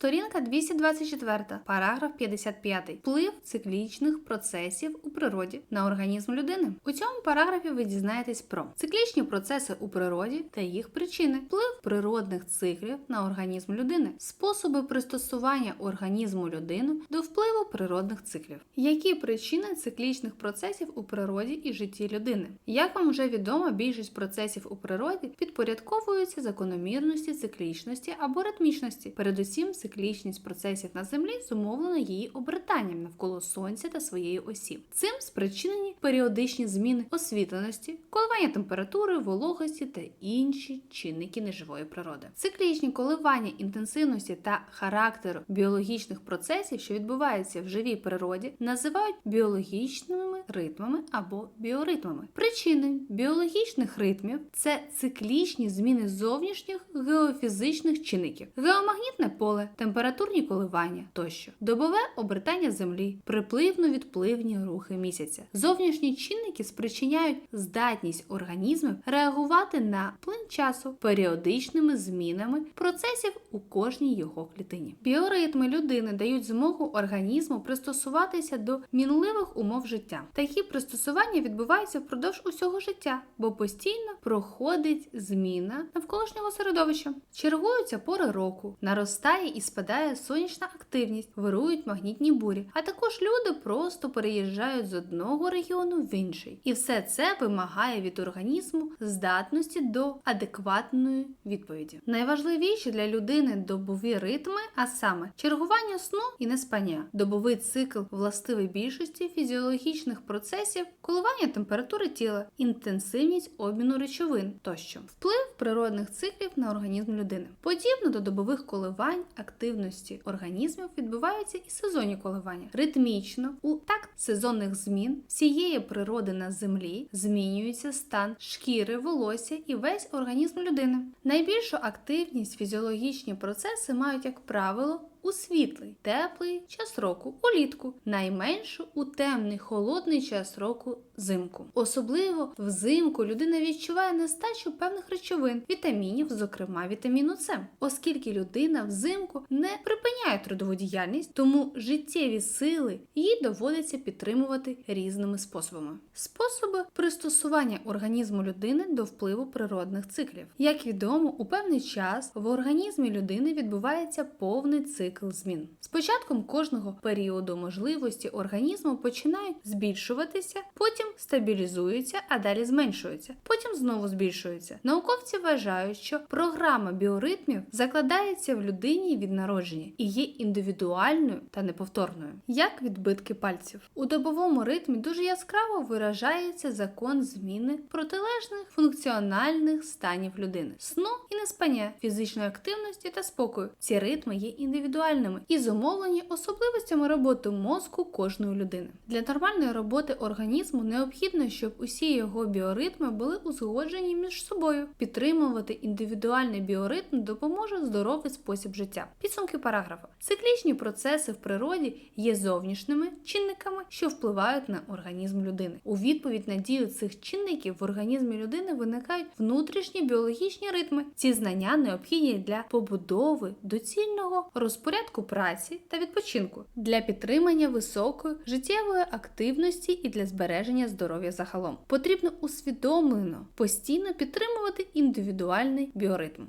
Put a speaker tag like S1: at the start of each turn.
S1: Сторінка 224, параграф 55. Вплив циклічних процесів у природі на організм людини. У цьому параграфі ви дізнаєтесь про циклічні процеси у природі та їх причини, вплив природних циклів на організм людини, способи пристосування організму людини до впливу природних циклів. Які причини циклічних процесів у природі і житті людини? Як вам вже відомо, більшість процесів у природі підпорядковуються закономірності циклічності або ритмічності. Передусім, циклічність процесів на землі зумовлена її обертанням навколо сонця та своєї осі. Цим спричинені періодичні зміни освітленості, коливання температури, вологості та інші чинники неживої природи. Циклічні коливання інтенсивності та характеру біологічних процесів, що відбуваються в живій природі, називають біологічними ритмами або біоритмами. Причини біологічних ритмів це циклічні зміни зовнішніх геофізичних чинників, геомагнітне поле, температурні коливання тощо, добове обертання землі, припливно-відпливні рухи місяця. Зовнішні чинники спричиняють здатність організмів реагувати на плин часу періодичними змінами процесів у кожній його клітині. Біоритми людини дають змогу організму пристосуватися до мінливих умов життя. Такі пристосування відбуваються впродовж усього життя, бо постійно проходить зміна навколишнього середовища. Чергуються пори року, наростає і спадає сонячна активність, вирують магнітні бурі, а також люди просто переїжджають з одного регіону в інший. І все це вимагає від організму здатності до адекватної відповіді. Найважливіші для людини добові ритми, а саме чергування сну і неспання, добовий цикл властивий більшості фізіологічних процесів, коливання температури тіла, інтенсивність обміну речовин тощо, вплив природних циклів на організм людини. Подібно до добових коливань активності організмів відбуваються і сезонні коливання. Ритмічно у такт сезонних змін всієї природи на землі змінюється стан шкіри, волосся і весь організм людини. Найбільшу активність фізіологічні процеси мають, як правило, у світлий, теплий час року улітку, найменшу у темний холодний час року зимку. Особливо взимку людина відчуває нестачу певних речовин, вітамінів, зокрема вітаміну С, оскільки людина взимку не припиняє трудову діяльність, тому життєві сили їй доводиться підтримувати різними способами. Способи пристосування організму людини до впливу природних циклів. Як відомо, у певний час в організмі людини відбувається повний цикл змін. З початком кожного періоду можливості організму починають збільшуватися, потім стабілізуються, а далі зменшуються, потім знову збільшуються. Науковці вважають, що програма біоритмів закладається в людині від народження і є індивідуальною та неповторною, як відбитки пальців. У добовому ритмі дуже яскраво виражається закон зміни протилежних функціональних станів людини, сну і неспання, фізичної активності та спокою. Ці ритми є індивідуальними і зумовлені особливостями роботи мозку кожної людини. Для нормальної роботи організму необхідно, щоб усі його біоритми були узгоджені між собою. Підтримувати індивідуальний біоритм допоможе здоровий спосіб життя. Підсумки параграфа. Циклічні процеси в природі є зовнішніми чинниками, що впливають на організм людини. У відповідь на дію цих чинників в організмі людини виникають внутрішні біологічні ритми. Ці знання необхідні для побудови доцільного розпорядку праці та відпочинку, для підтримання високої життєвої активності і для збереження здоров'я загалом. Потрібно усвідомлено постійно підтримувати індивідуальний біоритм.